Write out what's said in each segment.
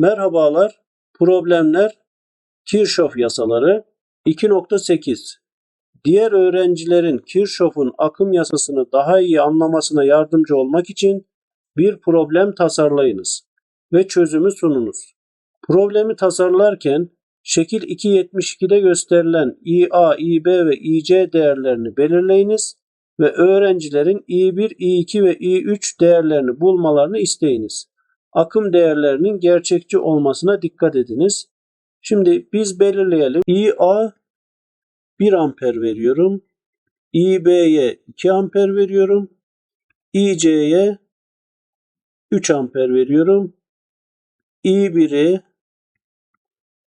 Merhabalar. Problemler Kirchhoff yasaları 2.8 Diğer öğrencilerin Kirchhoff'un akım yasasını daha iyi anlamasına yardımcı olmak için bir problem tasarlayınız ve çözümü sununuz. Problemi tasarlarken şekil 2.72'de gösterilen IA, IB ve IC değerlerini belirleyiniz ve öğrencilerin I1, I2 ve I3 değerlerini bulmalarını isteyiniz. Akım değerlerinin gerçekçi olmasına dikkat ediniz. Şimdi biz belirleyelim. IA 1 amper veriyorum. IB'ye 2 amper veriyorum. IC'ye 3 amper veriyorum. I1'i,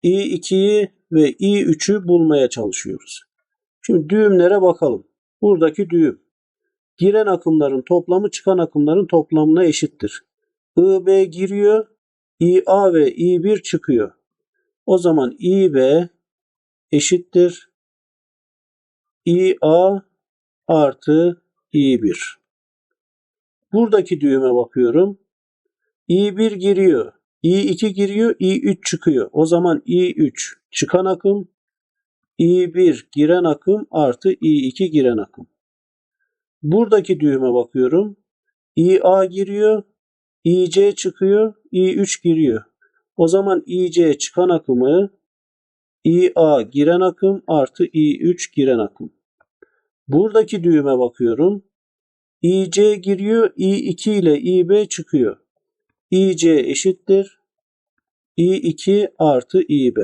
I2'yi ve I3'ü bulmaya çalışıyoruz. Şimdi düğümlere bakalım. Buradaki düğüm. Giren akımların toplamı çıkan akımların toplamına eşittir. IB giriyor, IA ve I1 çıkıyor. O zaman IB eşittir IA artı I1. Buradaki düğüme bakıyorum. I1 giriyor, I2 giriyor, I3 çıkıyor. O zaman I3 çıkan akım, I1 giren akım artı I2 giren akım. Buradaki düğüme bakıyorum. IA giriyor, IC çıkıyor, I3 giriyor. O zaman IC çıkan akımı IA giren akım artı I3 giren akım. Buradaki düğüme bakıyorum. IC giriyor, I2 ile IB çıkıyor. IC eşittir. I2 artı IB.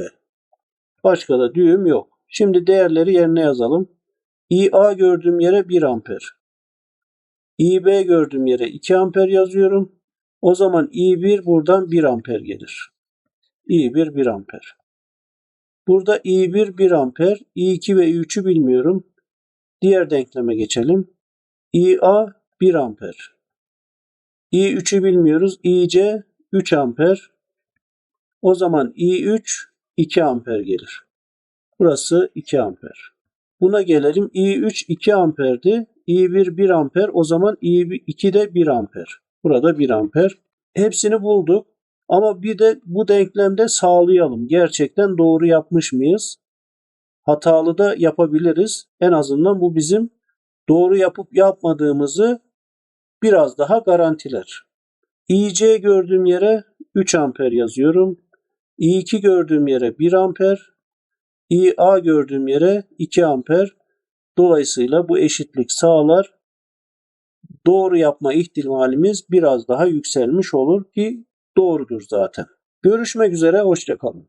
Başka da düğüm yok. Şimdi değerleri yerine yazalım. IA gördüğüm yere 1 amper. IB gördüğüm yere 2 amper yazıyorum. O zaman I1 buradan 1 amper gelir. I1 1 amper. Burada I1 1 amper, I2 ve I3'ü bilmiyorum. Diğer denkleme geçelim. IA 1 amper. I3'ü bilmiyoruz. IC 3 amper. O zaman I3 2 amper gelir. Burası 2 amper. Buna gelelim. I3 2 amperdi. I1 1 amper. O zaman I2 de 1 amper. Burada 1 amper. Hepsini bulduk. Ama bir de bu denklemde sağlayalım. Gerçekten doğru yapmış mıyız? Hatalı da yapabiliriz. En azından bu bizim doğru yapıp yapmadığımızı biraz daha garantiler. IC gördüğüm yere 3 amper yazıyorum. I2 gördüğüm yere 1 amper. IA gördüğüm yere 2 amper. Dolayısıyla bu eşitlik sağlar. Doğru yapma ihtimalimiz biraz daha yükselmiş olur ki doğrudur zaten. Görüşmek üzere, hoşçakalın.